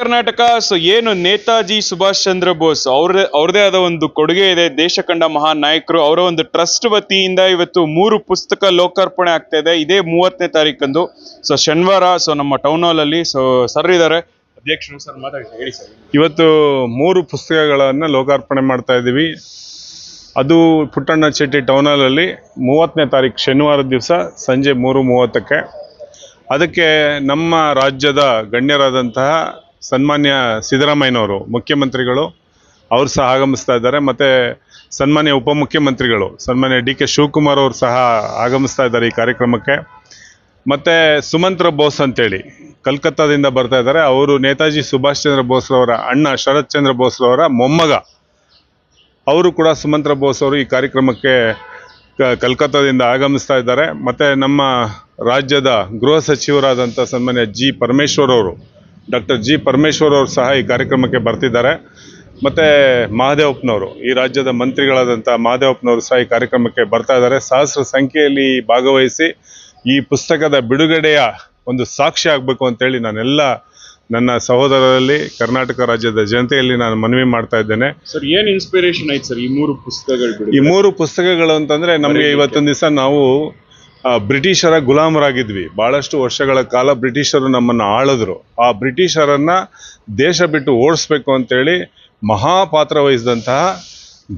Karnataka, so ಏನು ನೇತಾಜಿ ಸುಭಾಷ್ ಚಂದ್ರ ಬೋಸ್ ಅವ್ರ, ಅವ್ರದೇ ಆದ ಒಂದು ಕೊಡುಗೆ ಇದೆ. ದೇಶ ಕಂಡ ಮಹಾನ್ ನಾಯಕರು, ಅವರ ಒಂದು ಟ್ರಸ್ಟ್ ವತಿಯಿಂದ ಇವತ್ತು ಮೂರು ಪುಸ್ತಕ ಲೋಕಾರ್ಪಣೆ ಆಗ್ತಾ ಇದೆ. ಇದೇ ಮೂವತ್ತನೇ ತಾರೀಕಂದು. ಸೊ ಶನಿವಾರ, ಸೊ ನಮ್ಮ ಟೌನ್ ಹಾಲ್ ಅಲ್ಲಿ, ಸೊ ಸರ್ ಇದ್ದಾರೆ. ಅಧ್ಯಕ್ಷರು ಸರ್ ಮಾತಾಡಿ, ಹೇಳಿ ಸರ್ ಇವತ್ತು ಮೂರು ಪುಸ್ತಕಗಳನ್ನು ಲೋಕಾರ್ಪಣೆ ಮಾಡ್ತಾ ಇದ್ದೀವಿ. ಅದು ಪುಟ್ಟಣ್ಣ ಶೆಟ್ಟಿ ಟೌನ್ ಹಾಲಲ್ಲಿ ಮೂವತ್ತನೇ ತಾರೀಕು ಶನಿವಾರದ ದಿವಸ ಸಂಜೆ ಮೂರು ಮೂವತ್ತಕ್ಕೆ. ಅದಕ್ಕೆ ನಮ್ಮ ರಾಜ್ಯದ ಗಣ್ಯರಾದಂತಹ ಸನ್ಮಾನ್ಯ ಸಿದ್ದರಾಮಯ್ಯನವರು, ಮುಖ್ಯಮಂತ್ರಿಗಳು, ಅವರು ಸಹ ಆಗಮಿಸ್ತಾ ಇದ್ದಾರೆ. ಮತ್ತು ಸನ್ಮಾನ್ಯ ಉಪಮುಖ್ಯಮಂತ್ರಿಗಳು, ಸನ್ಮಾನ್ಯ ಡಿ ಕೆ ಶಿವಕುಮಾರ್ ಅವರು ಸಹ ಆಗಮಿಸ್ತಾ ಇದ್ದಾರೆ ಈ ಕಾರ್ಯಕ್ರಮಕ್ಕೆ. ಮತ್ತು ಸುಮಂತ್ರ ಬೋಸ್ ಅಂತೇಳಿ ಕಲ್ಕತ್ತಾದಿಂದ ಬರ್ತಾ ಇದ್ದಾರೆ. ಅವರು ನೇತಾಜಿ ಸುಭಾಷ್ ಚಂದ್ರ ಬೋಸ್ರವರ ಅಣ್ಣ ಶರತ್ ಚಂದ್ರ ಬೋಸ್ರವರ ಮೊಮ್ಮಗ. ಅವರು ಕೂಡ ಸುಮಂತ್ರ ಬೋಸ್ ಅವರು ಈ ಕಾರ್ಯಕ್ರಮಕ್ಕೆ ಕಲ್ಕತ್ತಾದಿಂದ ಆಗಮಿಸ್ತಾ ಇದ್ದಾರೆ. ಮತ್ತು ನಮ್ಮ ರಾಜ್ಯದ ಗೃಹ ಸಚಿವರಾದಂಥ ಸನ್ಮಾನ್ಯ ಜಿ ಪರಮೇಶ್ವರ್ ಅವರು, ಡಾಕ್ಟರ್ ಜಿ ಪರಮೇಶ್ವರ್ ಅವರು ಸಹ ಈ ಕಾರ್ಯಕ್ರಮಕ್ಕೆ ಬರ್ತಿದ್ದಾರೆ. ಮತ್ತು ಮಹದೇವಪ್ಪನವರು, ಈ ರಾಜ್ಯದ ಮಂತ್ರಿಗಳಾದಂಥ ಮಹದೇವಪ್ಪನವರು ಸಹ ಈ ಕಾರ್ಯಕ್ರಮಕ್ಕೆ ಬರ್ತಾ ಇದ್ದಾರೆ. ಸಹಸ್ರ ಸಂಖ್ಯೆಯಲ್ಲಿ ಭಾಗವಹಿಸಿ ಈ ಪುಸ್ತಕದ ಬಿಡುಗಡೆಯ ಒಂದು ಸಾಕ್ಷಿ ಆಗಬೇಕು ಅಂತೇಳಿ ನಾನೆಲ್ಲ ನನ್ನ ಸಹೋದರರಲ್ಲಿ ಕರ್ನಾಟಕ ರಾಜ್ಯದ ಜನತೆಯಲ್ಲಿ ನಾನು ಮನವಿ ಮಾಡ್ತಾ ಇದ್ದೇನೆ. ಸರ್ ಏನ್ ಇನ್ಸ್ಪಿರೇಷನ್ ಆಯ್ತು ಸರ್ ಈ ಮೂರು ಪುಸ್ತಕಗಳು ಈ ಮೂರು ಪುಸ್ತಕಗಳು ಅಂತಂದ್ರೆ ನಮಗೆ ಇವತ್ತೊಂದು ದಿವಸ ನಾವು ಬ್ರಿಟಿಷರ ಗುಲಾಮರಾಗಿದ್ವಿ. ಬಹಳಷ್ಟು ವರ್ಷಗಳ ಕಾಲ ಬ್ರಿಟಿಷರು ನಮ್ಮನ್ನು ಆಳಿದ್ರು. ಆ ಬ್ರಿಟಿಷರನ್ನ ದೇಶ ಬಿಟ್ಟು ಓಡಿಸ್ಬೇಕು ಅಂತೇಳಿ ಮಹಾಪಾತ್ರ ವಹಿಸಿದಂತಹ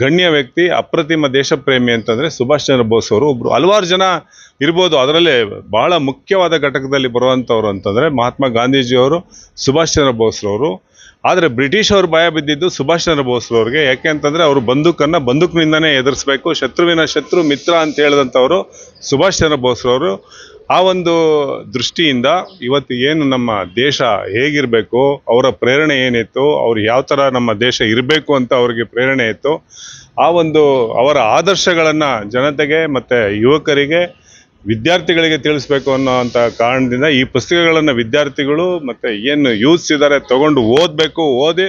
ಗಣ್ಯ ವ್ಯಕ್ತಿ, ಅಪ್ರತಿಮ ದೇಶಪ್ರೇಮಿ ಅಂತಂದರೆ ಸುಭಾಷ್ ಚಂದ್ರ ಬೋಸ್ ಅವರು ಒಬ್ಬರು ಹಲವಾರು ಜನ ಇರ್ಬೋದು, ಅದರಲ್ಲೇ ಬಹಳ ಮುಖ್ಯವಾದ ಘಟಕದಲ್ಲಿ ಬರುವಂಥವ್ರು ಅಂತಂದ್ರೆ ಮಹಾತ್ಮ ಗಾಂಧೀಜಿಯವರು, ಸುಭಾಷ್ ಚಂದ್ರ ಬೋಸ್ರವರು. ಆದರೆ ಬ್ರಿಟಿಷ್ ಭಯ ಬಿದ್ದಿದ್ದು ಸುಭಾಷ್ ಚಂದ್ರ ಬೋಸ್ ಅವ್ರಿಗೆ. ಯಾಕೆ ಅಂತಂದ್ರೆ ಅವರು ಬಂದೂಕನ್ನ ಬಂದೂಕಿನಿಂದನೇ ಎದುರಿಸಬೇಕು. ಶತ್ರುವಿನ ಶತ್ರು ಮಿತ್ರ ಅಂತ ಹೇಳಿದಂಥವ್ರು ಸುಭಾಷ್ ಚಂದ್ರ ಬೋಸ್ರವರು ಆ ಒಂದು ದೃಷ್ಟಿಯಿಂದ ಇವತ್ತು ಏನು ನಮ್ಮ ದೇಶ ಹೇಗಿರಬೇಕು, ಅವರ ಪ್ರೇರಣೆ ಏನಿತ್ತು, ಅವ್ರು ಯಾವ ಥರ ನಮ್ಮ ದೇಶ ಇರಬೇಕು ಅಂತ ಅವ್ರಿಗೆ ಪ್ರೇರಣೆ ಇತ್ತು. ಆ ಒಂದು ಅವರ ಆದರ್ಶಗಳನ್ನು ಜನತೆಗೆ ಮತ್ತು ಯುವಕರಿಗೆ ವಿದ್ಯಾರ್ಥಿಗಳಿಗೆ ತಿಳಿಸ್ಬೇಕು ಅನ್ನೋ ಅಂತ ಕಾರಣದಿಂದ ಈ ಪುಸ್ತಕಗಳನ್ನು ವಿದ್ಯಾರ್ಥಿಗಳು ಮತ್ತು ಏನು ಯೂತ್ಸ್ ಇದ್ದಾರೆ ತಗೊಂಡು ಓದಬೇಕು, ಓದಿ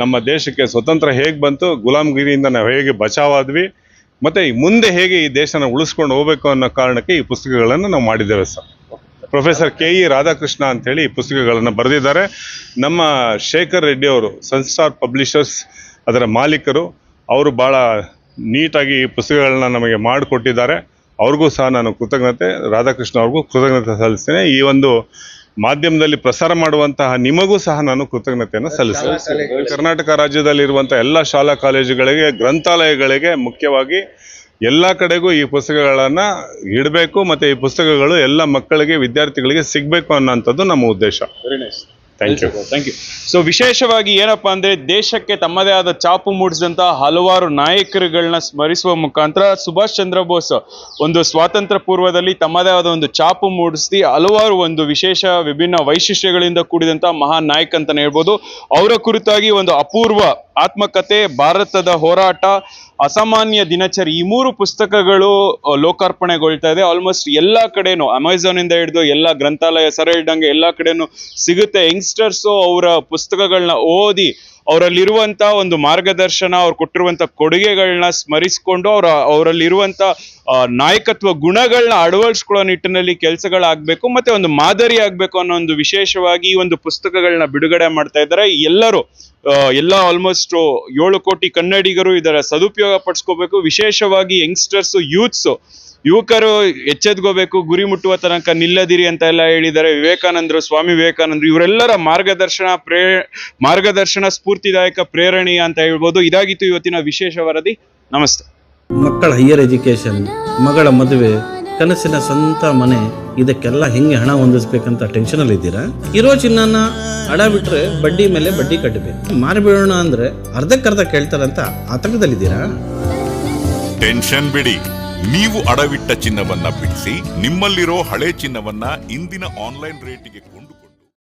ನಮ್ಮ ದೇಶಕ್ಕೆ ಸ್ವತಂತ್ರ ಹೇಗೆ ಬಂತು, ಗುಲಾಮಗಿರಿಯಿಂದ ನಾವು ಹೇಗೆ ಬಚಾವಾದ್ವಿ, ಮತ್ತು ಮುಂದೆ ಹೇಗೆ ಈ ದೇಶನ ಉಳಿಸ್ಕೊಂಡು ಹೋಗ್ಬೇಕು ಅನ್ನೋ ಕಾರಣಕ್ಕೆ ಈ ಪುಸ್ತಕಗಳನ್ನು ನಾವು ಮಾಡಿದ್ದೇವೆ sir. Professor K E Radhakrishna ಅಂತೇಳಿ ಈ ಪುಸ್ತಕಗಳನ್ನು ಬರೆದಿದ್ದಾರೆ. ನಮ್ಮ ಶೇಖರ್ ರೆಡ್ಡಿ ಅವರು ಸನ್ಸ್ಟಾರ್ ಪಬ್ಲಿಷರ್ಸ್ ಅದರ ಮಾಲೀಕರು, ಅವರು ಭಾಳ ನೀಟಾಗಿ ಈ ಪುಸ್ತಕಗಳನ್ನ ನಮಗೆ ಮಾಡಿಕೊಟ್ಟಿದ್ದಾರೆ. ಅವ್ರಿಗೂ ಸಹ ನಾನು ಕೃತಜ್ಞತೆ, ರಾಧಾಕೃಷ್ಣ ಅವ್ರಿಗೂ ಕೃತಜ್ಞತೆ ಸಲ್ಲಿಸ್ತೇನೆ. ಈ ಒಂದು ಮಾಧ್ಯಮದಲ್ಲಿ ಪ್ರಸಾರ ಮಾಡುವಂತಹ ನಿಮಗೂ ಸಹ ನಾನು ಕೃತಜ್ಞತೆಯನ್ನು ಸಲ್ಲಿಸ್ತೇನೆ. ಕರ್ನಾಟಕ ರಾಜ್ಯದಲ್ಲಿರುವಂಥ ಎಲ್ಲ ಶಾಲಾ ಕಾಲೇಜುಗಳಿಗೆ, ಗ್ರಂಥಾಲಯಗಳಿಗೆ ಮುಖ್ಯವಾಗಿ ಎಲ್ಲ ಕಡೆಗೂ ಈ ಪುಸ್ತಕಗಳನ್ನು ಇಡಬೇಕು. ಮತ್ತು ಈ ಪುಸ್ತಕಗಳು ಎಲ್ಲ ಮಕ್ಕಳಿಗೆ, ವಿದ್ಯಾರ್ಥಿಗಳಿಗೆ ಸಿಗಬೇಕು ಅನ್ನೋಂಥದ್ದು ನಮ್ಮ ಉದ್ದೇಶ. Thank you thank you so ವಿಶೇಷವಾಗಿ ಏನಪ್ಪಾ ಅಂದ್ರೆ ದೇಶಕ್ಕೆ ತಮ್ಮದೇ ಆದ ಚಾಪು ಮೂಡಿಸಿದಂತ ಹಲವಾರು ನಾಯಕರುಗಳನ್ನ ಸ್ಮರಿಸುವ ಮುಖಾಂತರ ಸುಭಾಷ್ ಚಂದ್ರ ಬೋಸ್ ಒಂದು ಸ್ವಾತಂತ್ರ್ಯ ಪೂರ್ವದಲ್ಲಿ ತಮ್ಮದೇ ಆದ ಒಂದು ಚಾಪು ಮೂಡಿಸಿ ಹಲವಾರು ಒಂದು ವಿಶೇಷ ವಿಭಿನ್ನ ವೈಶಿಷ್ಟ್ಯಗಳಿಂದ ಕೂಡಿದಂತ ಮಹಾನ್ ನಾಯಕ ಅಂತಾನೆ ಹೇಳ್ಬೋದು. ಅವರ ಕುರಿತಾಗಿ ಒಂದು ಅಪೂರ್ವ ಆತ್ಮಕತೆ, ಭಾರತದ ಹೋರಾಟ, ಅಸಾಮಾನ್ಯ ದಿನಚರಿ ಈ ಮೂರು ಪುಸ್ತಕಗಳು ಲೋಕಾರ್ಪಣೆಗೊಳ್ತಾ ಇದೆ. ಆಲ್ಮೋಸ್ಟ್ ಎಲ್ಲಾ ಕಡೆನೂ ಅಮೆಝಾನ್ ಇಂದ ಹಿಡಿದು ಎಲ್ಲ ಗ್ರಂಥಾಲಯ ಸರ ಹಿಡ್ದಂಗೆ ಎಲ್ಲಾ ಕಡೆನೂ ಸಿಗುತ್ತೆ. ಯಂಗ್ಸ್ಟರ್ಸ್ ಅವರ ಪುಸ್ತಕಗಳನ್ನ ಓದಿ ಅವರಲ್ಲಿರುವಂತ ಒಂದು ಮಾರ್ಗದರ್ಶನ, ಅವ್ರು ಕೊಟ್ಟಿರುವಂತ ಕೊಡುಗೆಗಳನ್ನ ಸ್ಮರಿಸಿಕೊಂಡು ಅವರ ಅವರಲ್ಲಿರುವಂಥ ನಾಯಕತ್ವ ಗುಣಗಳನ್ನ ಅಳವಡಿಸ್ಕೊಳ್ಳೋ ನಿಟ್ಟಿನಲ್ಲಿ ಕೆಲಸಗಳಾಗಬೇಕು ಮತ್ತೆ ಒಂದು ಮಾದರಿ ಆಗ್ಬೇಕು ಅನ್ನೋ ಒಂದು ವಿಶೇಷವಾಗಿ ಈ ಒಂದು ಪುಸ್ತಕಗಳನ್ನ ಬಿಡುಗಡೆ ಮಾಡ್ತಾ ಇದ್ದಾರೆ. ಎಲ್ಲರೂ ಎಲ್ಲ ಆಲ್ಮೋಸ್ಟ್ ಏಳು ಕೋಟಿ ಕನ್ನಡಿಗರು ಇದರ ಸದುಪಯೋಗ ಪಡಿಸ್ಕೋಬೇಕು. ವಿಶೇಷವಾಗಿ ಯಂಗ್ಸ್ಟರ್ಸ್ ಯೂತ್ಸ್ ಯುವಕರು ಎಚ್ಚೆತ್ಕೋಬೇಕು ಗುರಿ ಮುಟ್ಟುವ ತನಕ ನಿಲ್ಲದಿರಿ ಅಂತ ಎಲ್ಲ ಹೇಳಿದ್ದಾರೆ. ವಿವೇಕಾನಂದರು ಸ್ವಾಮಿ ವಿವೇಕಾನಂದರು ಇವರೆಲ್ಲರ ಮಾರ್ಗದರ್ಶನ ಪ್ರೇ ಮಾರ್ಗದರ್ಶನ ಸ್ಫೂರ್ತಿದಾಯಕ ಪ್ರೇರಣೀಯ ಅಂತ ಹೇಳ್ಬೋದು. ಇದಾಗಿತ್ತು ಇವತ್ತಿನ ವಿಶೇಷ ವರದಿ. ನಮಸ್ತೆ. ಮಕ್ಕಳ ಹೈಯರ್ ಎಜುಕೇಶನ್ ಮಗಳ ಮದುವೆ ಕನಸಿನ ಸ್ವಂತ ಮನೆ ಇದಕ್ಕೆಲ್ಲ ಹೆಂಗೆ ಹಣ ಹೊಂದಿಸ್ಬೇಕಂತ ಟೆನ್ಷನಲ್ಲಿ ಇದ್ದೀರಾ? ಇರೋ ಚಿನ್ನನ ಹಣ ಬಿಟ್ರೆ ಬಡ್ಡಿ ಮೇಲೆ ಬಡ್ಡಿ ಕಟ್ಟಬೇಕು. ಮಾರಿಬಿಡೋಣ ಅಂದ್ರೆ ಅರ್ಧಕ್ಕರ್ಧ ಕೇಳ್ತಾರಂತ ಆತಂಕದಲ್ಲಿದ್ದೀರಾ ಟೆನ್ಷನ್ ಬಿಡಿ. ನೀವು ಅಡವಿಟ್ಟ ಚಿನ್ನವನ್ನ ಬಿಡಿಸಿ ನಿಮ್ಮಲ್ಲಿರೋ ಹಳೆ ಚಿನ್ನವನ್ನ ಇಂದಿನ ಆನ್ಲೈನ್ ರೇಟಿಗೆ